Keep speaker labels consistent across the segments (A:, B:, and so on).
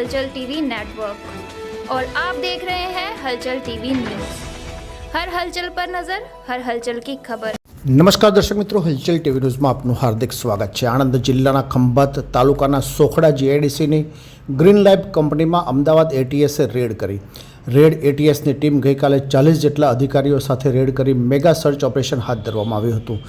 A: हलचल TV network और आप देख रहे हैं हलचल टीवी न्यूज हर हलचल पर नजर हर हलचल की खबर
B: નમસ્કાર દર્શક મિત્રો હલચલ ટીવી ન્યૂઝમાં આપનું હાર્દિક સ્વાગત છે આણંદ જિલ્લાના ખંભાત તાલુકાના સોખડા જીઆઈડીસીની ગ્રીન લાઇફ કંપનીમાં અમદાવાદ એટીએસે રેડ કરી રેડ એટીએસની ટીમ ગઈકાલે ચાલીસ જેટલા અધિકારીઓ સાથે રેડ કરી મેગા સર્ચ ઓપરેશન હાથ ધરવામાં આવ્યું હતું.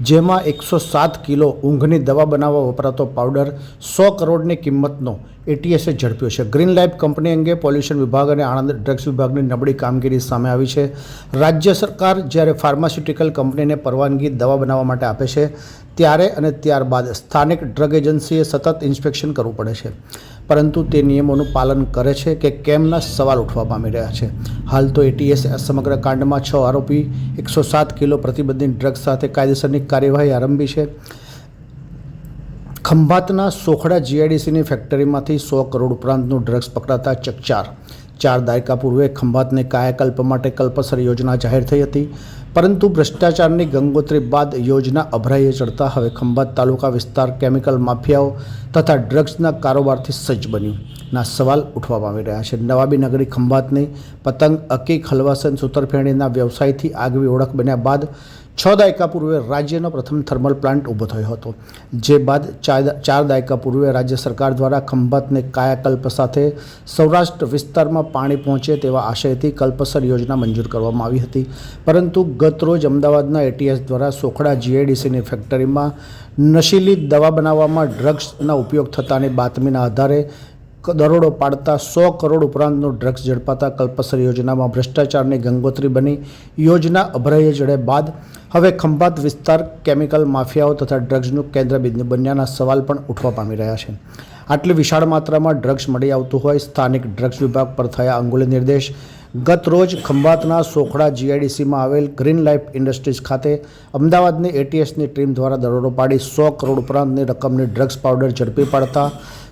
B: જેમાં એકસો સાત કિલો ઊંઘની દવા બનાવવા વપરાતો પાવડર સો કરોડની કિંમતનો એટીએસે ઝડપ્યો છે. ગ્રીન લાઇફ કંપની અંગે પોલ્યુશન વિભાગ અને આણંદ ડ્રગ્સ વિભાગની નબળી કામગીરી સામે આવી છે. રાજ્ય સરકાર જ્યારે ફાર્માસ્યુટિકલ કંપનીને પરવાનગી દવા બનાવવા માટે આપે છે ત્યારે અને ત્યારબાદ સ્થાનિક ડ્રગ એજન્સીએ સતત ઇન્સ્પેક્શન કરવું પડે છે. પરંતુ તે નિયમોનું પાલન કરે છે કે કેમના સવાલ ઉઠવા પામી રહ્યા છે. હાલ તો એટીએસ આ સમગ્ર કાંડમાં છ આરોપી, એકસો સાત કિલો પ્રતિબંધિત ડ્રગ સાથે કાયદેસરની કાર્યવાહી આરંભી છે. ખંભાતના સોખડા જીઆઈડીસીની ફેક્ટરીમાંથી સો કરોડ ઉપરાંતનું ડ્રગ્સ પકડાતા ચકચાર. ચાર દાયકા પૂર્વે ખંભાતને કાયાકલ્પ માટે કલ્પસર યોજના જાહેર થઈ હતી. પરંતુ ભ્રષ્ટાચારની ગંગોત્રી બાદ યોજના અભરાઈએ ચડતા હવે ખંભાત તાલુકા વિસ્તાર કેમિકલ માફિયાઓ તથા ડ્રગ્સના કારોબારથી સજ્જ બન્યું. ના સવાલ ઉઠવા પામી રહ્યા છે. નવાબી નગરી ખંભાતની પતંગ અકીક હલવાસન સુતરફેણીના વ્યવસાયથી આગવી ઓળખ બન્યા બાદ છ દાયકા પૂર્વે રાજ્યનો પ્રથમ થર્મલ પ્લાન્ટ ઊભો થયો હતો. જે બાદ ચાર ચાર દાયકા પૂર્વે રાજ્ય સરકાર દ્વારા ખંભાતને કાયાકલ્પ સાથે સૌરાષ્ટ્ર વિસ્તારમાં પાણી પહોંચે તેવા આશયથી કલ્પસર યોજના મંજૂર કરવામાં આવી હતી. પરંતુ ગતરોજ અમદાવાદના એટીએસ દ્વારા સોખડા જીઆઈડીસીની ફેક્ટરીમાં નશીલી દવા બનાવવામાં ડ્રગ્સના ઉપયોગ થતાની બાતમીના આધારે દરોડો પાડતા સો કરોડ ઉપરાંતનું ડ્રગ્સ ઝડપાતા કલ્પસર યોજનામાં ભ્રષ્ટાચારની ગંગોત્રી બની. યોજના અભરાઈએ જડે બાદ હવે ખંભાત વિસ્તાર કેમિકલ માફિયાઓ તથા ડ્રગ્સનું કેન્દ્ર બન્યાના સવાલ પણ ઉઠવા પામી રહ્યા છે. આટલી વિશાળ માત્રામાં ડ્રગ્સ મળી આવતું હોય, સ્થાનિક ડ્રગ્સ વિભાગ પર થયા અંગુલ નિર્દેશ. ગત રોજ ખંભાતના સોખડા જીઆઈડીસીમાં આવેલ ગ્રીન લાઇફ ઇન્ડસ્ટ્રીઝ ખાતે અમદાવાદની એટીએસની ટીમ દ્વારા દરોડો પાડી સો કરોડ ઉપરાંતની રકમની ડ્રગ્સ પાવડર ઝડપી પાડતા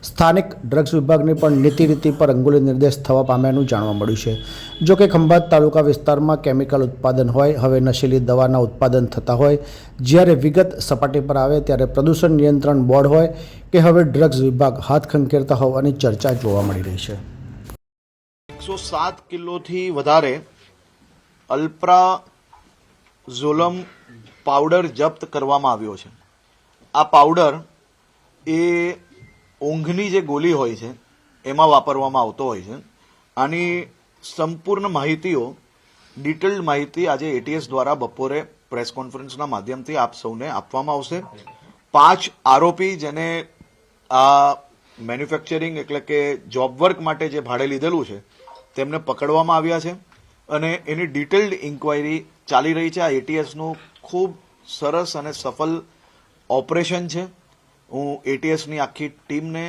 B: સ્થાનિક ડ્રગ્સ વિભાગની પણ નીતિ રીતિ પર અંગુલી નિર્દેશ થવા પામ્યાનું જાણવા મળ્યું છે. જો કે ખંભાત તાલુકા વિસ્તારમાં કેમિકલ ઉત્પાદન હોય, હવે નશીલી દવાના ઉત્પાદન થતા હોય, જ્યારે વિગત સપાટી પર આવે ત્યારે પ્રદૂષણ નિયંત્રણ બોર્ડ હોય કે હવે ડ્રગ્સ વિભાગ હાથ ખંખેરતા હોવાની ચર્ચા જોવા મળી રહી છે.
C: એકસો સાત કિલોથી વધારે અલ્પ્રા ઝોલમ પાવડર જપ્ત કરવામાં આવ્યો છે. આ પાવડર એ ઊંઘની જે ગોલી હોય છે, એમાં વાપરવામાં આવતો હોય છે. આની સંપૂર્ણ માહિતીઓ, ડિટેલ્ડ માહિતી આજે એટીએસ દ્વારા બપોરે પ્રેસ કોન્ફરન્સના માધ્યમથી આપ સૌને આપવામાં આવશે. પાંચ આરોપી જેને આ મેન્યુફેક્ચરિંગ એટલે કે જોબ વર્ક માટે જે ભાડે લીધેલું છે તેમને પકડવામાં આવ્યા છે અને એની ડિટેલ્ડ ઇન્ક્વાયરી ચાલી રહી છે. આ એટીએસનું ખૂબ સરસ અને સફળ ઓપરેશન છે. હું એટીએસની આખી ટીમને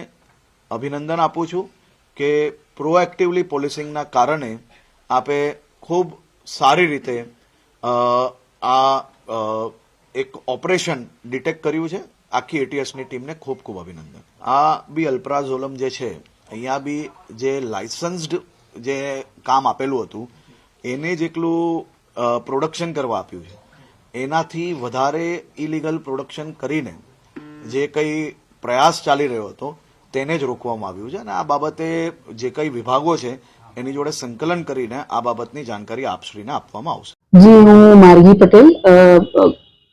C: અભિનંદન આપું છું કે પ્રોએક્ટિવલી પોલિસિંગના કારણે આપે ખૂબ સારી રીતે આ એક ઓપરેશન ડિટેક્ટ કર્યું છે. આખી એટીએસની ટીમને ખૂબ ખૂબ અભિનંદન. આ બી અલ્પ્રાઝોલમ જે છે, અહીંયા બી જે લાઇસન્સ્ડ જે કામ આપેલું હતું, એને જેટલું પ્રોડક્શન કરવા આપ્યું છે, એનાથી વધારે ઇલીગલ પ્રોડક્શન કરીને જે કંઈ પ્રયાસ ચાલી રહ્યો હતો, તેને જ રોકવામાં આવ્યું છે અને આ બાબતે જે કંઈ વિભાગો છે, એની જોડે સંકલન કરીને આ બાબતની જાણકારી આપશ્રીને આપવામાં આવશે.
D: જી, હું માર્ગી પટેલ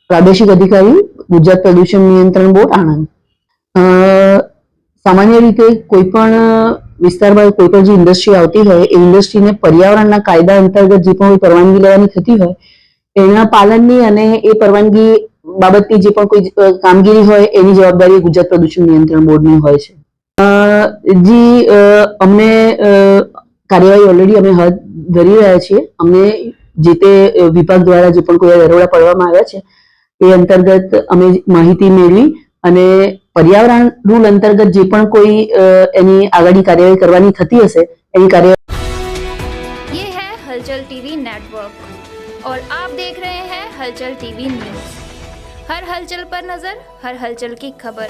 D: પ્રાદેશિક અધિકારી, ગુજરાત પ્રદૂષણ નિયંત્રણ બોર્ડ, આણંદ. સામાન્ય રીતે કોઈ પણ વિસ્તારમાં કોઈ પણ જે ઇન્ડસ્ટ્રી આવતી હોય, એ ઇન્ડસ્ટ્રીને પર્યાવરણના કાયદા અંતર્ગત જે પણ પરવાનગી લેવાની થતી હોય, એના પાલનની અને એ પરવાનગી બાબતની જે પણ કોઈ કામગીરી હોય, એની જવાબદારી ગુજરાત પ્રદૂષણ નિયંત્રણ બોર્ડની હોય છે. જી અમને કાર્યવાહી ઓલરેડી અમે હાથ ધરી રહ્યા છીએ. અમને જે તે વિભાગ દ્વારા જે પણ કોઈ દરોડા પાડવામાં આવ્યા છે, એ અંતર્ગત અમે માહિતી મેળવી અને પર્યાવરણ રૂલ અંતર્ગત જે પણ કોઈ અ, એની આગળની કાર્યવાહી કરવાની થતી હશે એની કાર્યવાહી
A: ये है हलचल टीवी नेटवर्क और आप देख रहे हैं हलचल टीवी न्यूज हर हलचल पर नजर हर हलचल की खबर